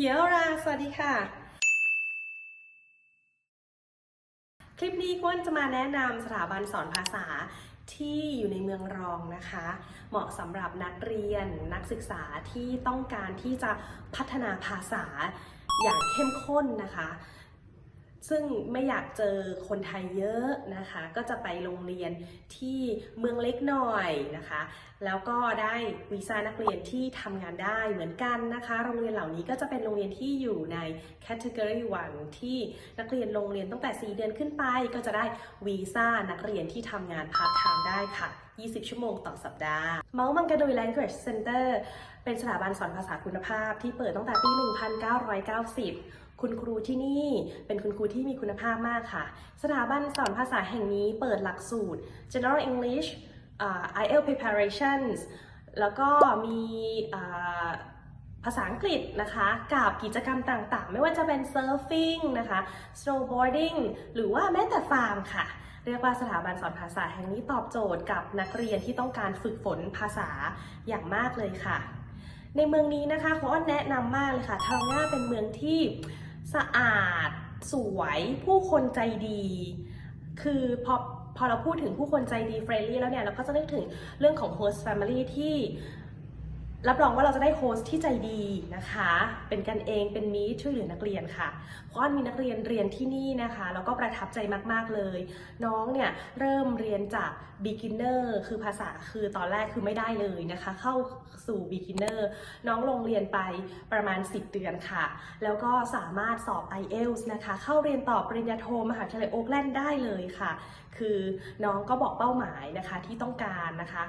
เขียวรา สวัสดีค่ะ คลิปนี้ก้นจะมาแนะนำสถาบันสอนภาษาที่อยู่ในเมืองรองนะคะ เหมาะสำหรับนักเรียนนักศึกษาที่ต้องการที่จะพัฒนาภาษาอย่างเข้มข้นนะคะ ซึ่งไม่อยากเจอคนไทยเยอะนะคะ ก็จะไปโรงเรียนที่เมืองเล็กหน่อยนะคะ แล้วก็ได้วีซ่านักเรียนที่ทำงานได้เหมือนกันนะคะ โรงเรียนเหล่านี้ก็จะเป็นโรงเรียนที่อยู่ใน Category 1ที่นักเรียนโรงเรียนตั้งแต่ 4 เดือนขึ้นไป ก็จะได้วีซ่านักเรียนที่ทำงานพาร์ทไทม์ได้ค่ะ 20 ชั่วโมงต่อสัปดาห์ เมาส์มังกรดุย Language Center เป็นสถาบันสอนภาษาคุณภาพที่เปิดตั้งแต่ปี 1990 คุณครูที่นี่เป็นคุณครูที่มีคุณภาพมากค่ะ สถาบันสอนภาษาแห่งนี้เปิดหลักสูตร General English อ่า IELTS preparations แล้วก็มีอ่าภาษาอังกฤษนะคะ กับกิจกรรมต่างๆ ไม่ว่าจะเป็น surfing นะคะ snowboarding หรือว่าแม้แต่ฟาร์มค่ะ เรียกว่าสถาบันสอนภาษาแห่งนี้ตอบโจทย์กับนักเรียนที่ต้องการฝึกฝนภาษาอย่างมากเลยค่ะ ในเมืองนี้นะคะเขาแนะนำมากเลยค่ะทาวน่าเป็นเมืองที่สะอาด สวยผู้คนใจดี คือพอพอเราพูดถึงผู้คนใจดีเฟรนลี่แล้วเนี่ย เราก็จะนึกถึงเรื่องของโฮสต์แฟมิลี่ที่ รับรองว่าเราจะได้โฮสต์ที่ใจดีนะคะ เป็นกันเองเป็นมิตรช่วยเหลือนักเรียนค่ะเพราะมีนักเรียนเรียนที่นี่นะคะแล้วก็ประทับใจมากๆเลย น้องเนี่ยเริ่มเรียนจาก beginner คือภาษาคือตอนแรกคือไม่ได้เลยนะคะ เข้าสู่ beginner น้องลงเรียนไปประมาณ 10 เดือนค่ะ แล้วก็สามารถสอบ IELTS นะคะ เข้าเรียนต่อปริญญาโทมหาวิทยาลัยโอ๊กแลนด์ได้เลยค่ะ คือน้องก็บอกเป้าหมายนะคะที่ต้องการนะคะ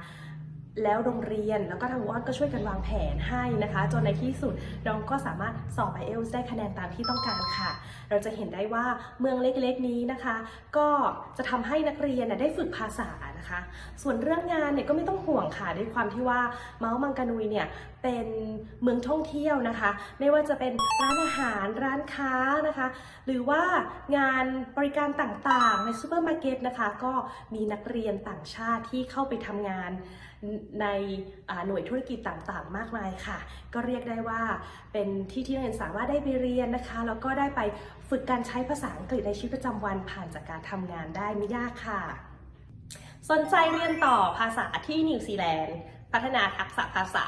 แล้วโรงเรียนแล้วก็ทางวัดก็ช่วยกันวางแผนให้นะคะ จนในที่สุดน้องก็สามารถสอบ IELTS ได้คะแนนตามที่ต้องการค่ะ เราจะเห็นได้ว่าเมืองเล็กๆนี้นะคะ ก็จะทำให้นักเรียนได้ฝึกภาษานะคะ ส่วนเรื่องงานเนี่ยก็ไม่ต้องห่วงค่ะด้วยความที่ว่าเมาส์มังกานุยเนี่ยเป็นเมืองท่องเที่ยวนะคะ ไม่ว่าจะเป็นร้านอาหารร้านค้านะคะ หรือว่างานบริการต่างๆ ในซูเปอร์มาร์เก็ตนะคะ ก็มีนักเรียนต่างชาติที่เข้าไปทำงาน ในหน่วยธุรกิจต่างๆ มากมายค่ะ ก็เรียกได้ว่าเป็นที่ที่นักเรียนสามารถได้ไปเรียนนะคะ แล้วก็ได้ไปฝึกการใช้ภาษาอังกฤษในชีวิตประจำวันผ่านจากการทำงานได้ไม่ยากค่ะ สนใจเรียนต่อภาษาที่นิวซีแลนด์ พัฒนาทักษะภาษา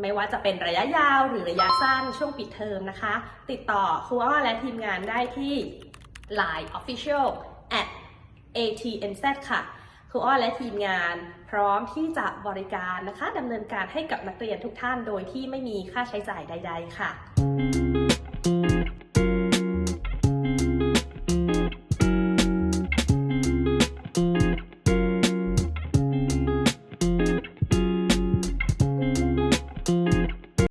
ไม่ว่าจะเป็นระยะยาวหรือระยะสั้นช่วงปิดเทอมนะคะ ติดต่อครูอ้อและทีมงานได้ที่ Line Official at atnz ค่ะ รูอ้อและทีมงาน พร้อมที่จะบริการนะคะดำเนินการให้กับนักเรียนทุกท่านโดยที่ไม่มีค่าใช้จ่ายใด ๆ ค่ะ